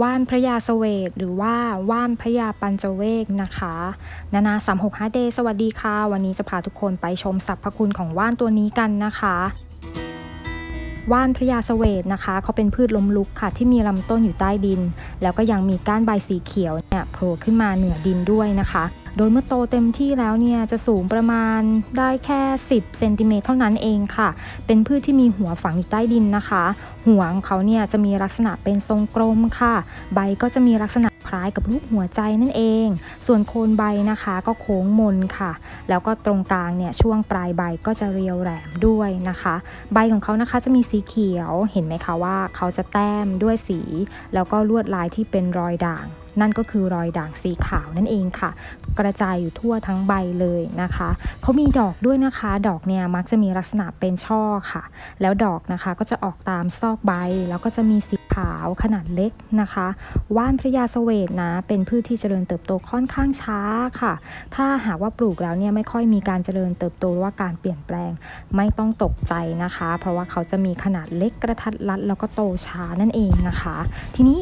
ว่านพระยาเสวตหรือว่าว่านพระยาปัญจเวกนะคะ นานาสามหกห้าเดสวัสดีค่ะ วันนี้จะพาทุกคนไปชมสรรพคุณของว่านตัวนี้กันนะคะว่านพระยาเสวตนะคะเขาเป็นพืชล้มลุกค่ะ ที่มีลำต้นอยู่ใต้ดิน แล้วก็ยังมีก้านใบสีเขียวเนี่ยโผล่ขึ้นมาเหนือดินด้วยนะคะ โดยเมื่อโตเต็มที่แล้วเนี่ยจะสูงประมาณได้แค่ 10เซนติเมตรเท่านั้นเองค่ะ เป็นพืชที่มีหัวฝังอยู่ใต้ดินนะคะ หัวของเขาเนี่ยจะมีลักษณะเป็นทรงกลมค่ะ ใบก็จะมีลักษณะคล้ายกับรูปหัวใจนั่นเอง ส่วนโคนใบนะคะก็โค้งมนค่ะ แล้วก็ตรงกลางเนี่ยช่วงปลายใบก็จะเรียวแหลมด้วยนะคะ ใบของเขานะคะจะมีสีเขียว เห็นไหมคะว่าเขาจะแต้มด้วยสี แล้วก็ลวดลายที่เป็นรอยด่าง นั่นก็คือรอยด่างสีขาวนั่นเองค่ะ กระจายอยู่ทั่วทั้งใบเลยนะคะเขามีดอกด้วยนะคะ ดอกเนี่ยมักจะมีลักษณะเป็นช่อค่ะ แล้วดอกนะคะก็จะออกตามซอกใบ แล้วก็จะมีสีขาวขนาดเล็กนะคะ ว่านพระยาเสวตนะ เป็นพืชที่เจริญเติบโตค่อนข้างช้าค่ะ ถ้าหากว่าปลูกแล้วเนี่ยไม่ค่อยมีการเจริญเติบโตหรือว่าการเปลี่ยนแปลงไม่ต้องตกใจนะคะ เพราะว่าเขาจะมีขนาดเล็กกระทัดรัดแล้วก็โตช้านั่นเองนะคะ ทีนี้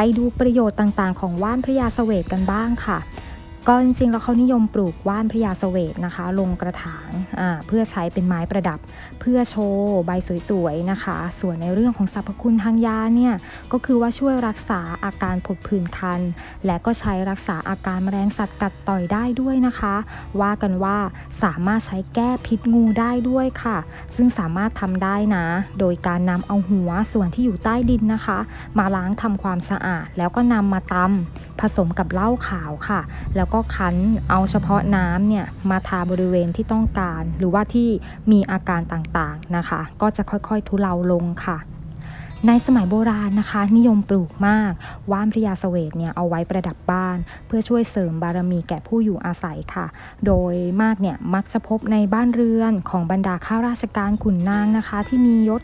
ไปดูประโยชน์ต่างๆ ของว่านพระยาเสวตกันบ้างค่ะ ก็จริงๆแล้วเขานิยมปลูกว่านพระยาเสวตนะคะ ลงกระถางเพื่อใช้เป็นไม้ประดับ เพื่อโชว์ใบสวยๆนะคะ ส่วนในเรื่องของสรรพคุณทางยาเนี่ยก็คือว่าช่วยรักษาอาการผดผื่นคัน และก็ใช้รักษาอาการแมลงสัตว์กัดต่อยได้ด้วยนะคะ ว่ากันว่าสามารถใช้แก้พิษงูได้ด้วยค่ะ ซึ่งสามารถทำได้นะ โดยการนำเอาหัวส่วนที่อยู่ใต้ดินนะคะ มาล้างทำความสะอาดแล้วก็นำมาตำ ผสมกับเหล้าขาวค่ะ แล้วก็คั้นเอาเฉพาะน้ำเนี่ยมาทาบริเวณที่ต้องการ หรือว่าที่มีอาการต่างๆนะคะ ก็จะค่อยๆทุเลาลงค่ะ ในสมัยโบราณนะคะ นิยมปลูกมาก ว่านพระยาเสวตเนี่ยเอาไว้ประดับบ้าน เพื่อช่วยเสริมบารมีแก่ผู้อยู่อาศัยค่ะ โดยมากเนี่ยมักจะพบในบ้านเรือนของบรรดาข้าราชการขุนนางนะคะ ที่มียศ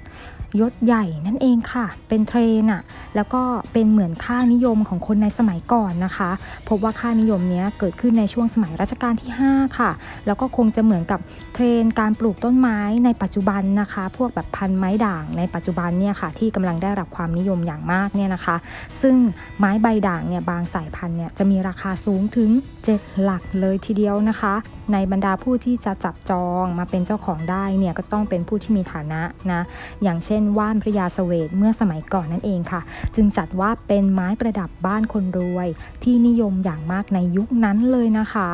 ยศใหญ่นั่นเองค่ะ เป็นเทรนอะแล้วก็เป็นเหมือนค่านิยมของคนในสมัยก่อนนะคะ พบว่าค่านิยมเนี้ยเกิดขึ้นในช่วงสมัยรัชกาลที่ 5 ค่ะ แล้วก็คงจะเหมือนกับเทรนการปลูกต้นไม้ในปัจจุบันนะคะ พวกแบบพันไม้ด่างในปัจจุบันเนี่ยค่ะที่กำลังได้รับความนิยมอย่างมากเนี่ยนะคะ ซึ่งไม้ใบด่างเนี่ยบางสายพันธุ์เนี่ยจะมีราคาสูงถึง 7 หลักเลยทีเดียวนะคะ ในบรรดาผู้ที่จะจับจองมาเป็นเจ้าของได้เนี่ยก็ต้องเป็นผู้ที่มีฐานะนะอย่างเช่นว่านพระยาเสวตเมื่อสมัยก่อนนั่นเองค่ะ จึงจัดว่าเป็นไม้ประดับบ้านคนรวย ที่นิยมอย่างมากในยุคนั้นเลยนะคะ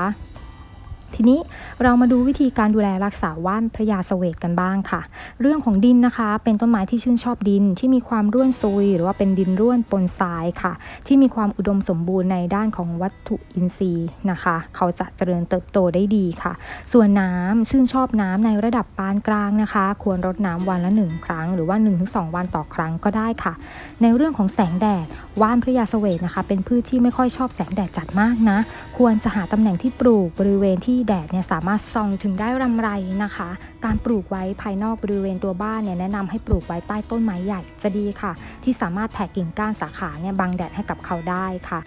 ทีนี้เรามาดูวิธีการดูแลรักษาว่านพระยาเสวตกันบ้างค่ะ เรื่องของดินนะคะ เป็นต้นไม้ที่ชื่นชอบดินที่มีความร่วนซุย หรือว่าเป็นดินร่วนปนทรายค่ะ ที่มีความอุดมสมบูรณ์ในด้านของวัตถุอินทรีย์นะคะ เขาจะเจริญเติบโตได้ดีค่ะ ส่วนน้ำชื่นชอบน้ำในระดับปานกลางนะคะ ควรรดน้ำวันละหนึ่งครั้ง หรือว่า 1-2 วันต่อครั้งก็ได้ค่ะ ในเรื่องของแสงแดดว่านพระยาเสวตนะคะ เป็นพืชที่ไม่ค่อยชอบแสงแดดจัดมากนะ ควรจะหาตำแหน่งที่ปลูกบริเวณที่แดดเนี่ยสามารถส่องถึงได้รำไรนะคะ การปลูกไว้ภายนอกบริเวณตัวบ้านเนี่ยแนะนำให้ปลูกไว้ใต้ต้นไม้ใหญ่จะดีค่ะ ที่สามารถแผ่กิ่งก้านสาขาเนี่ยบังแดดให้กับเขาได้ค่ะ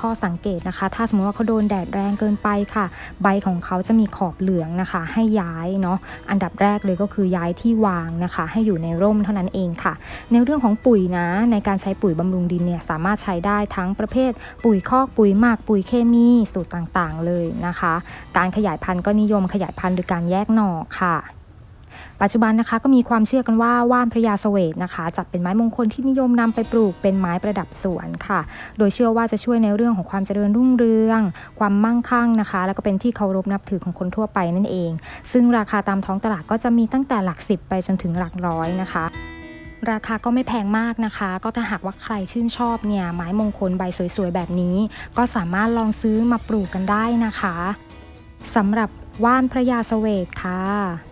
ข้อสังเกตนะคะ ถ้าสมมติว่าเขาโดนแดดแรงเกินไปค่ะ ใบของเขาจะมีขอบเหลืองนะคะ ให้ย้ายเนาะอันดับแรกเลยก็คือย้ายที่วางนะคะ ให้อยู่ในร่มเท่านั้นเองค่ะ ในเรื่องของปุ๋ยนะ ในการใช้ปุ๋ยบำรุงดินเนี่ยสามารถใช้ได้ทั้งประเภท ปุ๋ยคอกปุ๋ยหมักปุ๋ยเคมีสูตรต่างๆ เลยนะคะ การขยายพันธุ์ก็นิยมขยายพันธุ์โดยการแยกหน่อค่ะ ปัจจุบันนะคะก็มีความเชื่อกันว่าว่านพระยาเสวตนะคะจัดเป็นไม้มงคลที่นิยมนำไปปลูกเป็นไม้ประดับสวนค่ะ โดยเชื่อว่าจะช่วยในเรื่องของความเจริญรุ่งเรือง ความมั่งคั่งนะคะ แล้วก็เป็นที่เคารพนับถือของคนทั่วไปนั่นเอง ซึ่งราคาตามท้องตลาดก็จะมีตั้งแต่หลักสิบไปจนถึงหลักร้อยนะคะราคาก็ไม่แพงมากนะคะ ก็ถ้าหากว่าใครชื่นชอบเนี่ยไม้มงคลใบสวยๆ แบบนี้ ก็สามารถลองซื้อมาปลูกกันได้นะคะสำหรับว่านพระยาเสวตค่ะ